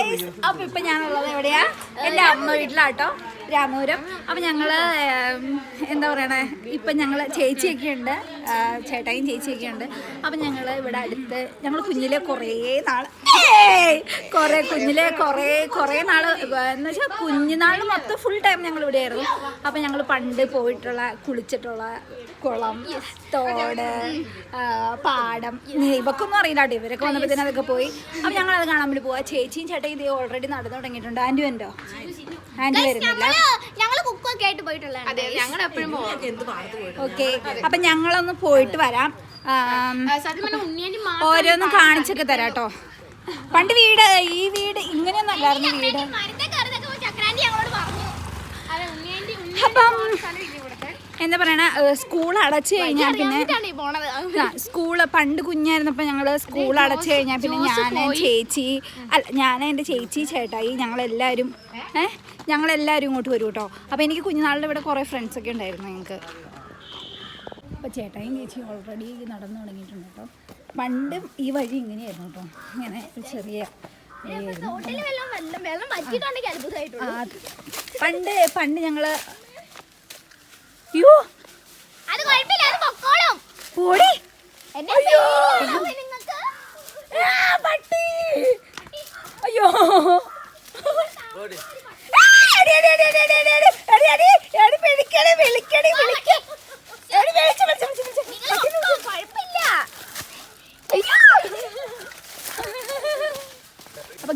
Guys അപ്പൊ ഇപ്പൊ ഞാനുള്ളത് എവിടെയാ? എന്റെ അമ്മ വീട്ടിലാട്ടോ. രാമപുരം. അപ്പൊ ഞങ്ങൾ എന്താ പറയണേ? ഇപ്പൊ ഞങ്ങൾ ചേച്ചിയൊക്കെ ഉണ്ട്. ചേട്ടായും ചേച്ചിയൊക്കെ ഉണ്ട്. അപ്പൊ ഞങ്ങൾ ഇവിടെ അടുത്ത് ഞങ്ങൾ കുഞ്ഞിലെ കുറേ നാൾ! കുറേ കുഞ്ഞിലെ കുറേ കുറേ നാൾ എന്ന് വെച്ചാൽ കുഞ്ഞുനാൾ മൊത്തം ഫുൾ ടൈം ഞങ്ങൾ ഇവിടെ ആയിരുന്നു. അപ്പൊ ഞങ്ങൾ പണ്ട് പോയിട്ടുള്ള കുളിച്ചിട്ടുള്ള കുളം തോട് പാടം ഇവക്കൊന്നും അറിയില്ല കേട്ടോ ഇവരൊക്കെ വന്നപ്പോഴത്തേനും അതൊക്കെ പോയി. അപ്പൊ ഞങ്ങൾ അത് കാണാൻ വേണ്ടി പോവാ. ചേച്ചിയും ചേട്ടയും ഇത് ഓൾറെഡി നടന്നു തുടങ്ങിയിട്ടുണ്ട്. ആന്റു ഉണ്ടോ വരുന്നില്ല. കുക്കൊക്കെ ആയിട്ട് പോയിട്ടുള്ളതാണ് അതെ ഞങ്ങൾ എപ്പോഴും ഓക്കെ അപ്പൊ ഞങ്ങളൊന്ന് പോയിട്ട് വരാം. ഓരോന്നും കാണിച്ചൊക്കെ തരാം കേട്ടോ പണ്ട് വീട് ഈ വീട് ഇങ്ങനെയൊന്നും അല്ലായിരുന്നു വീട്. മരത്തെ കയറുന്നൊക്കെ പോയി ഞങ്ങളോട് പറഞ്ഞു. അതെ ഉണ്ണിയാണ്ടി അപ്പം എന്താ പറയണ? സ്കൂൾ അടച്ചു കഴിഞ്ഞാൽ പിന്നെ സ്കൂൾ പണ്ട് കുഞ്ഞായിരുന്നപ്പോൾ ഞങ്ങൾ സ്കൂൾ അടച്ചു കഴിഞ്ഞാൽ പിന്നെ ഞാൻ ചേച്ചി അല്ല ഞാൻ എന്റെ ചേച്ചി ചേട്ടായി ഞങ്ങളെല്ലാവരും ഏഹ് ഞങ്ങളെല്ലാവരും ഇങ്ങോട്ട് വരും കേട്ടോ. അപ്പോൾ എനിക്ക് കുഞ്ഞുനാളിൽ ഇവിടെ കുറേ ഫ്രണ്ട്സൊക്കെ ഉണ്ടായിരുന്നു ഞങ്ങൾക്ക് അപ്പോൾ ചേട്ടായും ചേച്ചി ഓൾറെഡി നടന്നു തുടങ്ങിയിട്ടുണ്ട് കേട്ടോ. പണ്ടും ഈ വഴി ഇങ്ങനെയായിരുന്നു കേട്ടോ. ഇങ്ങനെ ചെറിയ പണ്ട് പണ്ട് ഞങ്ങൾ അയ്യോ. അത് കുഴപ്പമില്ല പൊക്കോളും. പോടി. എന്നെ അയ്യോ.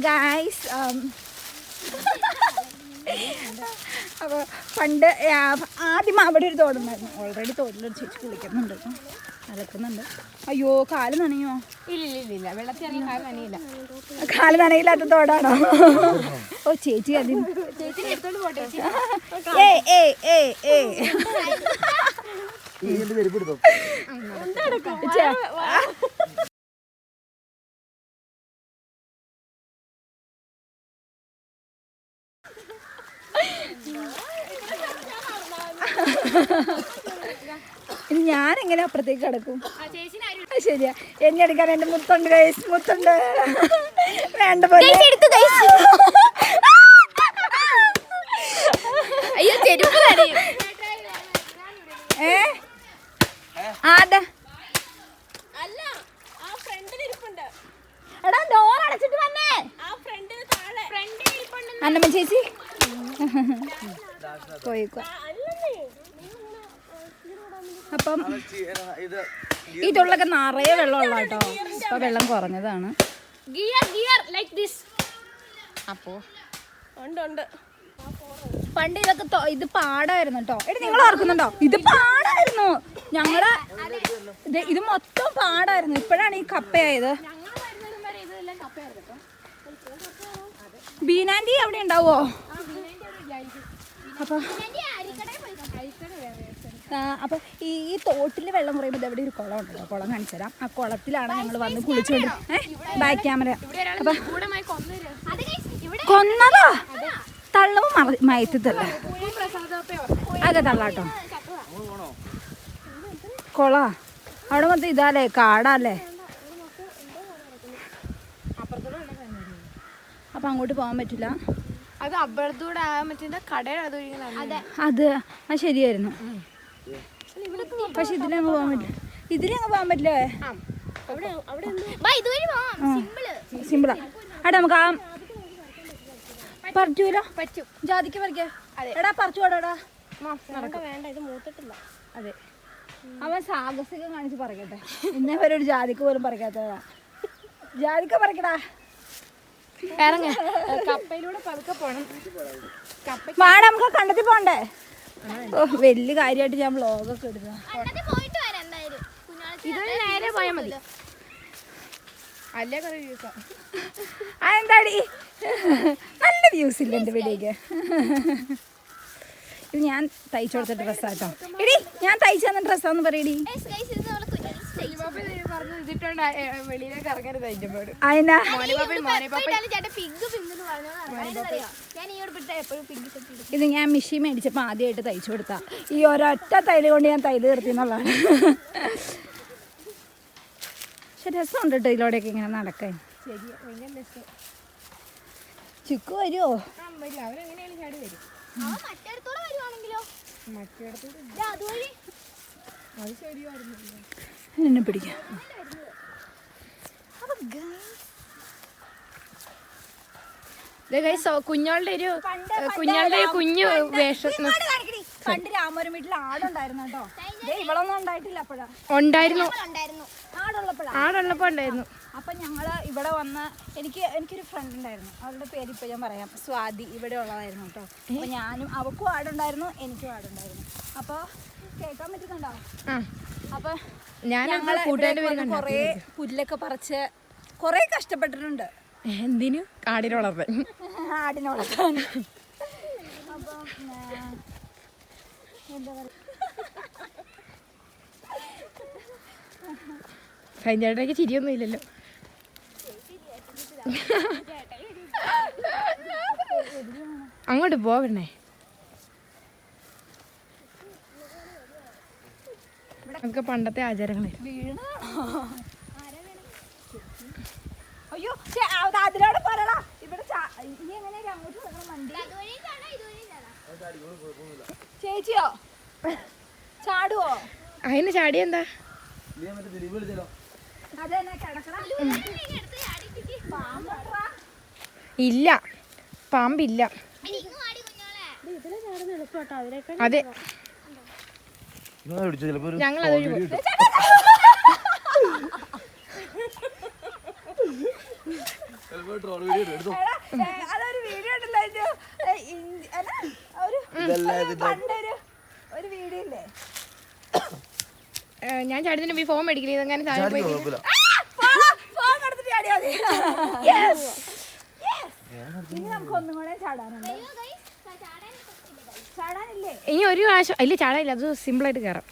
ഗായ്സ് അപ്പൊ പണ്ട് ആദ്യം അവിടെ ഒരു തോടുണ്ടായിരുന്നു. ഓൾറെഡി തോട്ടിലൊരു ചേച്ചി കുളിക്കുന്നുണ്ട്. അലക്കുന്നുണ്ട്. അയ്യോ കാൽ നനയോ? ഇല്ല ഇല്ല ഇല്ല ഇല്ല വെള്ളത്തിൽ ഇറങ്ങി നനയില്ല. കാൽ നനയില്ലാത്ത തോടാണോ? ഓ ചേച്ചി അതിന്. ചേച്ചി. Ha ha ഏ ഇനി ഞാൻ എങ്ങനെ അപ്പുറത്തേക്ക് കിടക്കും? ശരിയാ. എന്നെ എടുക്കാൻ എന്റെ മുത്തുണ്ട് ഗൈസ് മുത്തുണ്ട്. വേണ്ട പോലെ. ആടാ എടാ അടച്ചിട്ട് അന്നമ്മ ചേച്ചി. പോയിക്കോ. അപ്പം ഈ തൊള്ളൊക്കെ നിറയെ വെള്ളമുള്ള കേട്ടോ. ഇപ്പൊ വെള്ളം കുറഞ്ഞതാണ്. ഗിയർ ഗിയർ ലൈക്ക് ദിസ് അപ്പോ? ഉണ്ട് ഉണ്ട്. പണ്ട് ഇതൊക്കെ ഇത് പാടായിരുന്നു കേട്ടോ. എടി നിങ്ങൾ ഓർക്കുന്നുണ്ടോ? ഇത് പാടായിരുന്നു. ഞങ്ങളെ ഇത് ഇത് മൊത്തം പാടായിരുന്നു. ഇപ്പോഴാണ് ഈ കപ്പയായത്. ബീനാൻഡി അവിടെ ഉണ്ടാവോ? അപ്പൊ? ആ, അപ്പൊ ഈ ഈ തോട്ടിൽ വെള്ളം കുറയുമ്പോൾ ഇവിടെ എവിടെ ഒരു കുളം ഉണ്ടല്ലോ? കുളം കാണിച്ചു തരാം. ആ കുളത്തിലാണ് ഞങ്ങൾ വന്ന് കുളിച്ചുകൊണ്ട് ഏഹ് ബാക്ക് ക്യാമറ അപ്പൊ കൂടമായി കൊന്നൊരു അത് guys, ഇവിടെ കൊന്നതാ? തള്ളവും മറ മയത്തല്ല പ്രസാദപ്പയോ അതെ തള്ളാട്ടോ. കൊള. അവിടെ മൊത്തം ഇതാലേ കാടാല്ലേ? അപ്പൊ അങ്ങോട്ട് പോകാൻ പറ്റില്ല. അത് അപ്പുറത്തൂടെ ആ മറ്റേ കടയുടെ അത് അത്. ശരിയായിരുന്നു. പക്ഷെ പോകാൻ പറ്റില്ല. ഇതിലങ്ങ് പോകാൻ പറ്റില്ലേ? അവിടെ അവിടെ ബാ, ഇതുവഴി പോവാം സിമ്പിൾ സിമ്പിളാ അവിടെ നമുക്ക് ആ പറിച്ചൂലോ പറ്റും ജാതിക്ക് പറിക്കേ. എടാ പറിച്ചു പോടാ വേണ്ട ഇത് മൂത്തിട്ടില്ല. അതെ. അവൻ സാഹസികം കാണിച്ച് പറയട്ടെ. ഇന്നേ വരെ ഒരു ജാതിക്ക് പോലും പറിക്കാത്തതാ. ജാതിക്ക പറിക്കടാ. ഇറങ്ങ. കപ്പയിലൂടെ പതുക്കെ പോണം കപ്പ വാട നമുക്ക് കണ്ടെത്തി പോണ്ടേ? ഓ വലിയ കാര്യമായിട്ട് ഞാൻ വ്ളോഗൊക്കെ ഇടുന്ന ഇതൊരു നേരെ പോയാൽ മതി. അല്ലേ കറി യൂസാ അതെന്താടി നല്ല വ്യൂസ് ഇല്ല എന്റെ വീടേക്ക് ഇത് ഞാൻ തയ്ച്ചു കൊടുത്ത ഡ്രസ്സാട്ടോ എടി ഞാൻ തയ്ച്ചു തന്ന ഡ്രസ്സാന്ന് പറയടി. ഇത് ഞാൻ മിഷീൻ മേടിച്ചപ്പോൾ ആദ്യമായിട്ട് തയ്ച്ചു കൊടുത്ത. ഈ ഒരൊറ്റ തൈൽ കൊണ്ട് ഞാൻ തൈൽ തീർത്തിന്നുള്ളതാണ് പക്ഷെ രസമുണ്ട് കേട്ടോ ഇതിലൂടെയൊക്കെ ഇങ്ങനെ നടക്കാൻ. ചിക്കു വരുമോ അവരെങ്ങനെയാണ് ചാടി വരും. മറ്റേടത്തോടെ വരുവാണെങ്കിലോ? മറ്റേടത്തോടെ എന്നെ പിടിക്കാം. കുഞ്ഞോളുടെ ഒരു കുഞ്ഞോളുടെ കുഞ്ഞു വേഷം. പണ്ട് രാമപുരം വീട്ടിൽ ആടുണ്ടായിരുന്നു കേട്ടോ. ഇവളൊന്നും ഉണ്ടായിട്ടില്ല അപ്പോഴാ. ഉണ്ടായിരുന്നു. ആടുള്ളപ്പോ ഉണ്ടായിരുന്നു. അപ്പൊ ഞങ്ങൾ ഇവിടെ വന്ന് എനിക്ക് എനിക്കൊരു ഫ്രണ്ട് ഉണ്ടായിരുന്നു. അവളുടെ പേര് ഇപ്പൊ ഞാൻ പറയാം. സ്വാതി ഇവിടെ ഉള്ളതായിരുന്നു കേട്ടോ. അപ്പൊ ഞാനും അവക്കും ആടുണ്ടായിരുന്നു എനിക്കും ആടുണ്ടായിരുന്നു. അപ്പൊ കേൾക്കാൻ പറ്റുന്നുണ്ടോ? അപ്പൊ ഞങ്ങൾ കുറേ പുല്ലൊക്കെ പറിച്ച് കുറേ കഷ്ടപ്പെട്ടിട്ടുണ്ട്. എന്തിനു? കാടിനെ വളർത്താൻ ആടിനെ വളർത്താൻ. അപ്പം എന്താ പറയുക സൈൻചേട്ടയ്ക്ക് ചിരിയൊന്നും ഇല്ലല്ലോ. അങ്ങോട്ട് പോകണേ നമുക്ക് പണ്ടത്തെ ആചാരങ്ങളെ. വീണതാണോ അയ്യോ ചേ, അത് അതിലൂടെ പറയടാ ഇവിടെ ഇനി എങ്ങനെയാ അങ്ങോട്ട് ചേച്ചിയോ? ചാടുവോ? അതിന് ചാടി എന്താ? ഇല്ല. പാമ്പില്ല. ഇങ്ങ് വാടി കുഞ്ഞോളെ അതെ പിടിച്ചു ചിലപ്പോ ഒരു ഞങ്ങൾ അതൊരു ചിലപ്പോ ട്രോൾ വീഡിയോ എടുത്തോ. എടാ, ഏ, അതൊരു വീഡിയോ ഉണ്ടല്ലോ അതിന്റെ, ഏ, ഇൻ- എന്നാ, ഒരു ഇതല്ല ഒരു പണ്ടൊരു ഒരു വീഡിയോ ഇല്ലേ? ഏ, ഞാൻ ചാടിന് ഫോൺ ഫോം മേടിക്കില്ല? ഇതങ്ങനെ താഴെ പോയി. കുഴപ്പമില്ല. ഫോൺ എടുത്തിട്ട് ചാടിയാ മതി. Yes. Yes. ഇനി നമുക്ക് ഒന്നും കൂടെ ചാടാനുണ്ട് അയ്യോ ഗൈസ് ചാടാൻ പറ്റില്ല guys. ചാടാനില്ലേ ഇനി ഒരു പ്രാവശ്യം ഇല്ല ചാടാനില്ല അത് സിമ്പിൾ ആയിട്ട് കയറാം.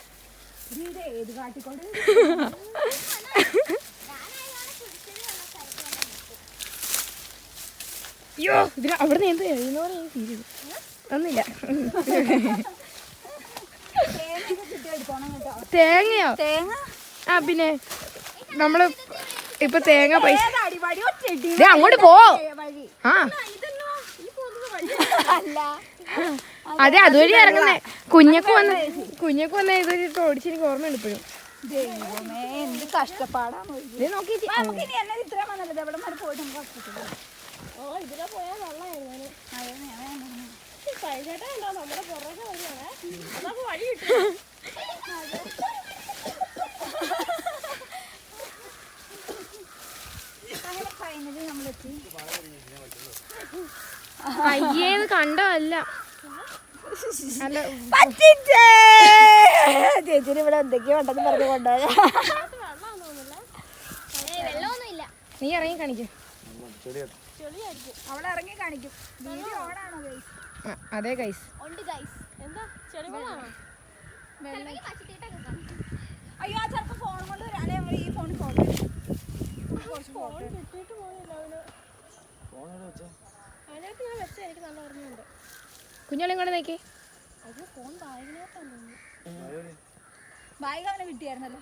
അയ്യോ ഇതിന് അവിടെ നിന്ന് എന്ത് കിട്ടി എടുക്കണം കേട്ടോ. തേങ്ങയോ? തേങ്ങ? ആ പിന്നെ നമ്മൾ ഇപ്പൊ തേങ്ങ പൈസ അങ്ങോട്ട് പോ. ആ. അല്ല. അതെ അതുവഴി ഇറങ്ങുന്നേ. കുഞ്ഞക്ക് വന്ന് കുഞ്ഞക്ക് വന്ന ഇതൊരു ഓടിച്ച് എനിക്ക് ഓർമ്മയുണ്ട് ഇപ്പോഴും. ദൈവമേ എന്ത് കഷ്ടപ്പാടാണ്. ഫൈനലി നമ്മളെത്തി അയ്യേന്ന് കണ്ടോ അല്ല. ചേച്ചിന് ഇവിടെ എന്തൊക്കെയോ ഉണ്ടെന്ന് പറഞ്ഞു കൊണ്ടുപോയ നീ ഇറങ്ങി കാണിക്കും. അവളെ ഇറങ്ങി കാണിക്കും. വീഡിയോ ഓണാണോ guys? ആ, അതെ ഗൈസ് അയ്യോ ആ ചെറുപ്പം ഫോൺ കൊണ്ട് വരാനേ ഈ ഫോണിൽ ഫോട്ടോ കുറച്ച് ഫോട്ടോ അതിനകത്ത് ഞാൻ വെച്ച എനിക്ക് നല്ല ഓർമ്മയുണ്ട്. കുഞ്ഞോളെ ഇങ്ങോട്ട് നോക്കി. ഫോൺ ബാഗ് അവനെ കിട്ടിയായിരുന്നല്ലോ.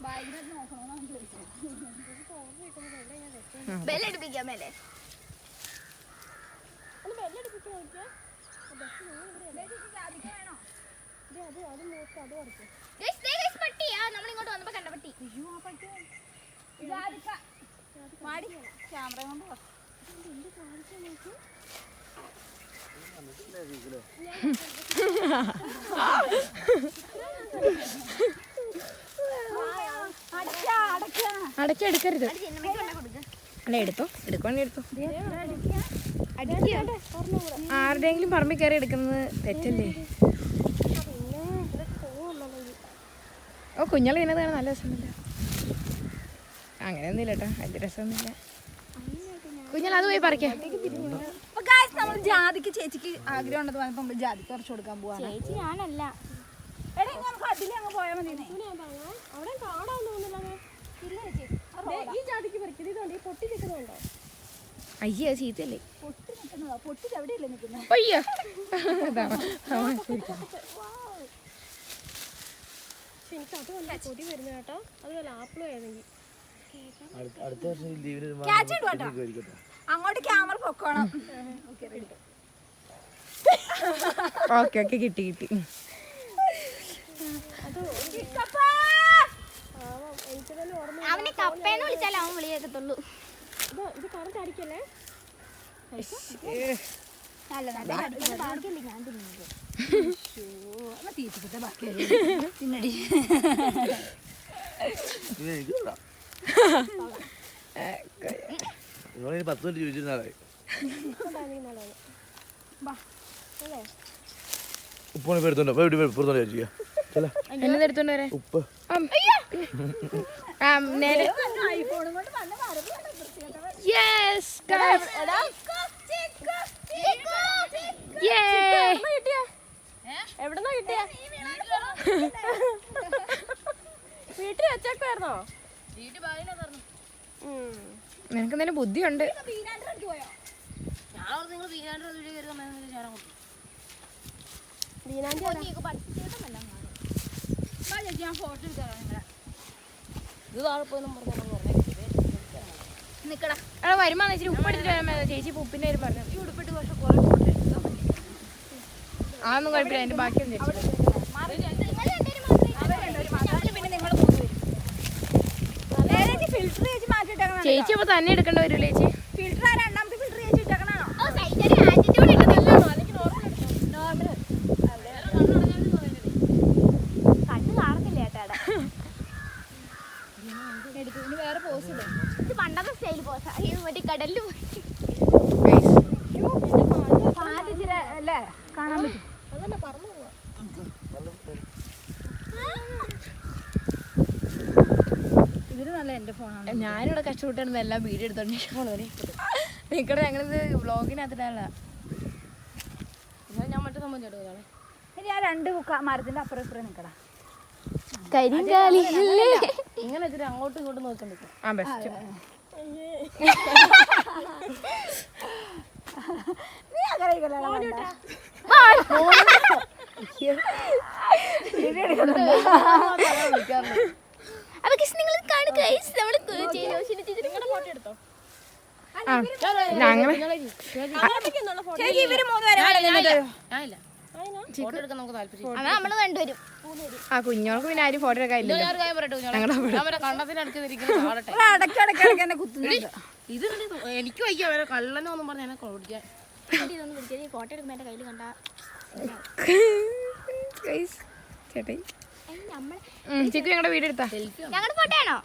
ബാഗിനകത്ത് നോക്കണമെന്നാണ് ചോദിച്ചത് ബെല്ലടിപ്പിക്കാം മേലെ. പട്ടി. ആ, നമ്മളിങ്ങോട്ട് വന്നപ്പോ കണ്ട പട്ടി. ക്യാമറ കൊണ്ട് വാ. എടുക്കരുത്. അല്ല എടുത്തോ? എടുക്കുവാണെങ്കിൽ എടുത്തോ? ആരുടെയെങ്കിലും പറമ്പിൽ കയറി എടുക്കുന്നത് തെറ്റല്ലേ? ഓ കുഞ്ഞാൾ ഇതിനകത്ത് കാണാൻ നല്ല രസമൊന്നുമില്ല. അങ്ങനെയൊന്നുമില്ല കേട്ടോ. അതിന്റെ രസമൊന്നുമില്ല. കുഞ്ഞാൾ അത് പോയി പറിക്കാം. നമ്മൾ ജാതിക്ക് ചേച്ചിക്ക് ആഗ്രഹം ഉണ്ടെന്ന് പറഞ്ഞപ്പോ നമ്മൾ ജാതിക്ക് കുറച്ച് കൊടുക്കാൻ പോവാണ്. ചേച്ചി ഞാനല്ല. എടാ നമുക്ക് അതിൽ അങ്ങ് പോയാൽ മതി അവിടെ തോന്നുന്നില്ല ഈ ജാതിക്ക് പറിക്കുന്നത് ഈ പൊട്ടി നിൽക്കുന്നുണ്ടോ അയ്യോ ചീത്തല്ലേ പൊട്ടി നിൽക്കുന്നതാ. പൊട്ടി എവിടെയല്ലേ നിൽക്കുന്നത് അയ്യോ. അതാ, ആ, ശരിക്കും. അടുത്ത വർഷം ലീവിന് ക്യാച്ച് ഇടുവാട്ടോ. അങ്ങോട്ട് ക്യാമറ പൊക്കോണം. ഓക്കെ ഓക്കെ കിട്ടി കിട്ടി. അവനെ കപ്പേന്ന് വിളിച്ചാലേ അവൻ വിളി ഇത് കറണ്ട് അടിക്കല്ലേ? തീറ്റിക്കിட்ட ബാക്കി പിന്നടി നിങ്ങളിനി പത്ത് മിനിറ്റ് ചോദിച്ചിരുന്നാളെ ഉപ്പാണ് എടുത്തോണ്ടോ എവിടെ ചോദിക്കുക എടുത്തോണ്ട് വരെ. ഉപ്പ്. ആ നേരെ. യെസ് എവിടെന്നാ കിട്ടിയ? വീട്ടിൽ വെച്ചേക്കായിരുന്നോ നിനക്ക് എന്തെങ്കിലും ബുദ്ധിയുണ്ട്. അവിടെ വരുമ്പോ ഇച്ചിരി ഉപ്പെടുത്തിട്ട് വരാൻ മേലെ. ചേച്ചി ഉപ്പിന്റെ കാര്യം പറഞ്ഞു. അതൊന്നും കുഴപ്പമില്ല അതിന്റെ ബാക്കിയൊന്നും ചേച്ചി പിന്നെ നിങ്ങൾ മൂന്ന് പേരും നേരെ ഫിൽറ്റർ ചേച്ചി മാറ്റിട്ടേക്കണം ചേച്ചി അപ്പൊ തന്നെ എടുക്കേണ്ടി വരൂലേ ചേച്ചി ഫിൽറ്റർ ആ രണ്ടാമത്തെ ഫിൽറ്റർ ചേച്ചി ഇട്ടേക്കണോ കണ്ണ് കാണത്തില്ല ചേട്ടാ ഇനി വേറെ പോസ് ഇല്ല ഇത് പണ്ടത്തെ സ്റ്റൈൽ പോസാ ഈ മറ്റേ കടലിൽ പോയി പാൽ ഇച്ചിരി അല്ലേ കാണാൻ പറ്റും ഇതിന് നല്ല എന്റെ ഫോണാണ് കഷ്ടപ്പെട്ടാണ് എല്ലാം വീഡിയോ എടുത്തോണ്ട് നിക്കടെ ഞങ്ങളിത് വ്ളോഗിനകത്തിട്ടല്ല ഞാൻ മറ്റേ സംഭവം ചേട്ടാ ഇനി ആ രണ്ട് മരത്തിന്റെ അപ്പുറം ഇപ്പുറം നിക്കടാ കരിങ്കാലി ഇങ്ങനെ അങ്ങോട്ടും ഇങ്ങോട്ടും നോക്കണ്ട ആ ബെസ്റ്റ് നീ അങ്ങനെ ഇരിക്കലോ, വേണ്ട. അപ്പൊ കിസ് നിങ്ങൾ കാണുക ഗൈസ് നമ്മൾ നിങ്ങളുടെ ഫോട്ടോ എടുത്തോ അതാ കണ്ടുവരും ആ കുഞ്ഞോൾക്ക് പിന്നെ ആരും ഫോട്ടോ എടുക്കാൻ ഇത് എനിക്ക് വയ്യ അവരെ കള്ളനൊന്നും പറഞ്ഞ എന്നെ ഫോട്ടോ എടുക്കുന്ന കയ്യിൽ കണ്ട ചേട്ടായി ചിക്കു ഞങ്ങളുടെ വീട് എടുത്താ ഞങ്ങളുടെ ഫോട്ടോ ആണോ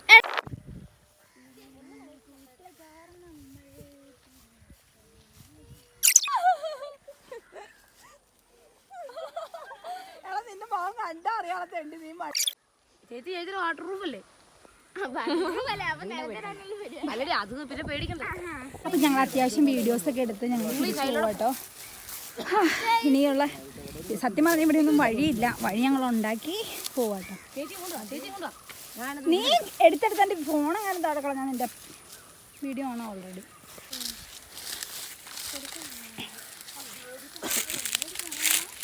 ചേച്ചി ചേച്ചി വാട്ടർ പ്രൂഫ് അല്ലേ? അപ്പൊ ഞങ്ങൾ അത്യാവശ്യം വീഡിയോസ് ഒക്കെ എടുത്ത് ഞങ്ങൾ കേട്ടോ ഇനിയുള്ള സത്യം പറഞ്ഞ ഇവിടെ ഒന്നും വഴിയില്ല. വഴി ഞങ്ങൾ ഉണ്ടാക്കി പോവാട്ടോ നീ എടുത്തെടുത്ത് എന്റെ ഫോൺ അങ്ങനെ തടക്കള ഞാൻ നിന്റെ വീഡിയോ ആണ് ഓൾറെഡി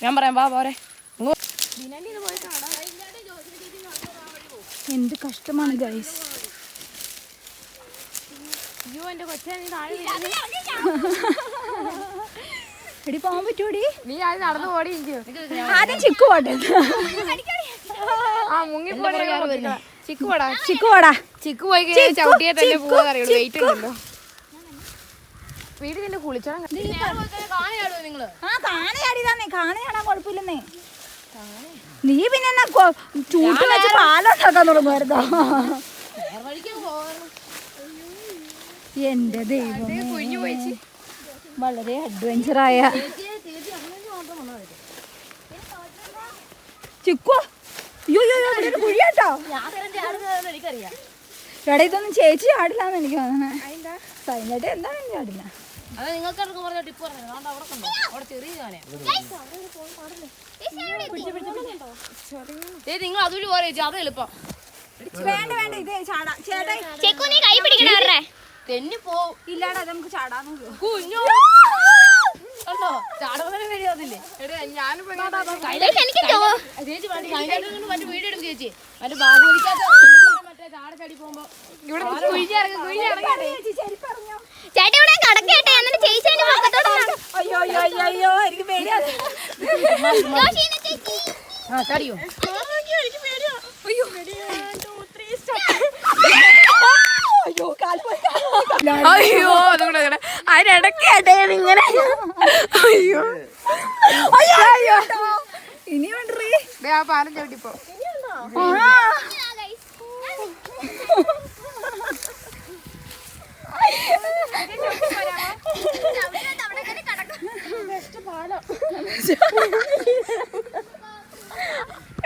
ഞാൻ പറയാം വാ പോരെ. എന്ത് കഷ്ടമാണ് ഗൈസ് അയ്യോ എന്റെ കൊച്ചെ നീ താഴെ എടി പോകാൻ പറ്റൂടി. നീ ആദ്യം നടന്നു പോടി ആദ്യം ചിക്കു പോട്ടെ. ആ മുങ്ങി ചിക്കു പോടാ. ചിക്കു പോടാ. ചിക്കു പോയി കഴിഞ്ഞാൽ ചവിട്ടിയെ തന്നെ പോകാൻ അറിയുള്ളൂ. വെയിറ്റ് ഉണ്ടല്ലോ. വീട് നിന്റെ കുളിച്ചോളം ആ കുഴപ്പമില്ലെന്നേ. നീ പിന്നെ എന്നാ ചൂട്ട് വെച്ച് പാലുണ്ടാക്കാൻ തുടങ്ങുമായിരുന്നോ? എന്റെ ദൈവം കുഞ്ഞു പോയിച്ച് വളരെ അഡ്വഞ്ചറായ ചിക്കു അയ്യോ അയ്യോ ഇവിടെ ഒരു കുഴിയാട്ടോ എനിക്കറിയാം എടാ ഇതൊന്നും ചേച്ചി ആടില്ലാന്ന് എനിക്ക് തോന്നണേ സൈനട്ട് എന്താ എനിക്ക് ആടില്ല? നിങ്ങൾ അതുവഴി പോരെ ചേച്ചി. അത് എളുപ്പം. വേണ്ട വേണ്ട ഇത് ചാടാ. ചേട്ടാ ചെക്കു നീ കൈ പിടിക്കണേ തെന്നി പോവും ഇല്ലാടാ നമുക്ക് ചാടാൻ കുഞ്ഞോ കണ്ടോ ചാടുന്നതിന് വരികയാതില്ലേ ഞാനിപ്പോ എനിക്ക് ചോ- ചേച്ചി വണ്ടി മറ്റേ വീഡിയോ എടുക്കും ചേച്ചി മറ്റേ ബാഹുബലിക്കകത്ത് മറ്റേ ചാട ചാടി പോകുമ്പോ ഇവിടെ കുഴിഞ്ഞിറങ്ങി കുഴിഞ്ഞിറങ്ങി ചേട്ടാ ഇവിടെ കടക്കേട്ടെ എന്നിട്ട് ചേച്ചി അയ്യോ എനിക്ക് പേടിയാണ് ജോഷീനെ ചേച്ചി ആ തടിയോ അയ്യോ കാൽ പോയി കാൽ പോയി. അയ്യോ അതുകൂടെ കൂടെ അതിനിടയ്ക്ക് ഇടയിൽ ഇങ്ങനെ. അയ്യോ. അയ്യോ അയ്യോ. ഇനി വേണ്ടേ ആ പാലം ചവിട്ടിപ്പോ.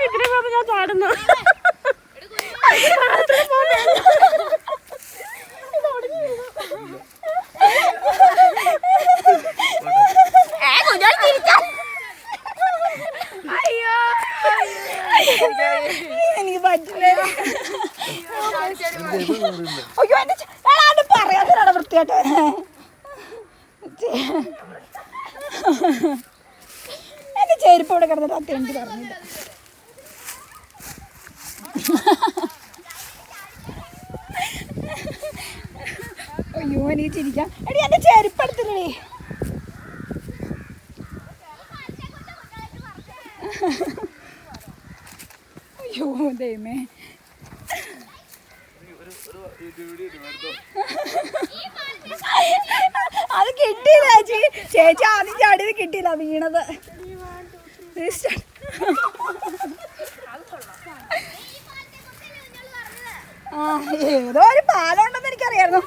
ഇതിനെ പറഞ്ഞാ ഞാൻ പാടുന്നു എനിക്ക് പറ്റില്ല അയ്യോ എന്റെ ചെ- എടാ, അത് പറയാതിനാണ് വൃത്തിയായിട്ട് എന്റെ ചെരുപ്പ് ഇവിടെ കിടന്നിട്ട് അത്യം എനിക്ക് പറഞ്ഞില്ല അയ്യോ എനിക്ക് ചിരിക്കാം എടി എന്റെ ചെരുപ്പ് അയ്യോ ദൈവമേ. അത് കിട്ടിയില്ല ചേച്ചി. ചേച്ചി ആദ്യം ചാടിയത് കിട്ടിയില്ല വീണത്. ആ ഏതോ ഒരു പാലം ഉണ്ടെന്ന് എനിക്കറിയായിരുന്നു.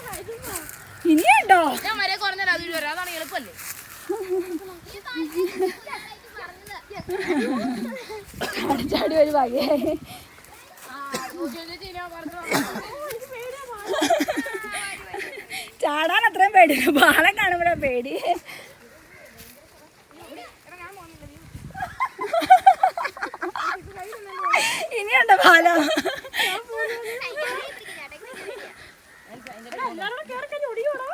ഇനിയുണ്ടോ? ഞാൻ വരെ കുറഞ്ഞ അത് വരാം. അതാണ് എളുപ്പല്ലേ ചാടി ചാടി ഒരു വകയായി. ചാടാൻ അത്രയും പേടി ബാളെ കാണുമ്പോഴാ പേടി. ഇനിയുണ്ടോ പാലം ഇനി അങ്ങോട്ട് പോ ഇങ്ങോട്ട് പോ ഇതുവഴി ഇതുവഴി പോ എടി അതിനല്ലടാ ഇതിലാടാ ഇതുവഴി പോ ഇതുവഴി പോണ്ടേ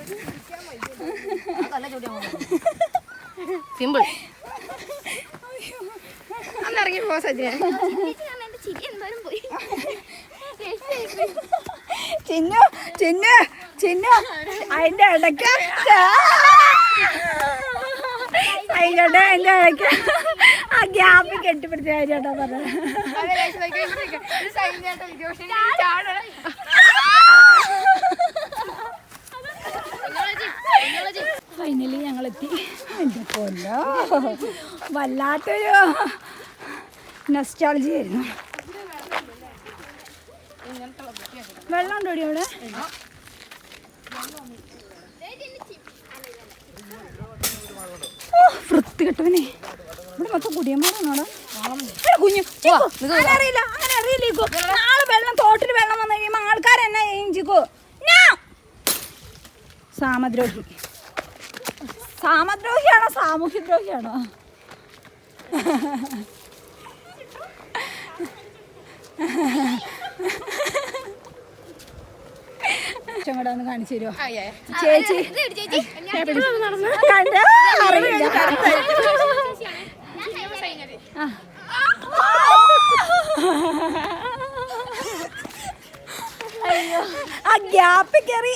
ഇടയ്ക്ക് ആ ഗ്യാപ്പ് കെട്ടിപ്പിടിച്ച കാര്യാട്ടാ പറഞ്ഞത്. ഫൈനലി ഞങ്ങൾ എത്തി എന്റെ പൊന്നോ വല്ലാത്തൊരു നെസ്റ്റോളജി ആയിരുന്നു. വെള്ളം ഉണ്ടോ അവിടെ ഓ വൃത്തി കെട്ടവനെ ഇവിടെ മൊത്തം കുടിയന്മാരാണോടാ? കുഞ്ഞു അങ്ങനെ അറിയില്ല അങ്ങനെ അറിയില്ല ഇക്കോ നാളെ വെള്ളം തോട്ടിൽ വെള്ളം വന്നു കഴിയുമ്പോൾ ആൾക്കാർ എന്നാ ചെയ്യും ചിക്കു? ഞാ! സാമദ്രോഹി. സാമദ്രോഹിയാണോ സാമൂഹ്യദ്രോഹിയാണോ? ചങ്ങടെ ഒന്ന് കാണിച്ചു തരുമോ ചേച്ചി. കണ്ട? അറിയില്ല. ആ. അയ്യോ. ആ ഗ്യാപ്പിൽ കയറി.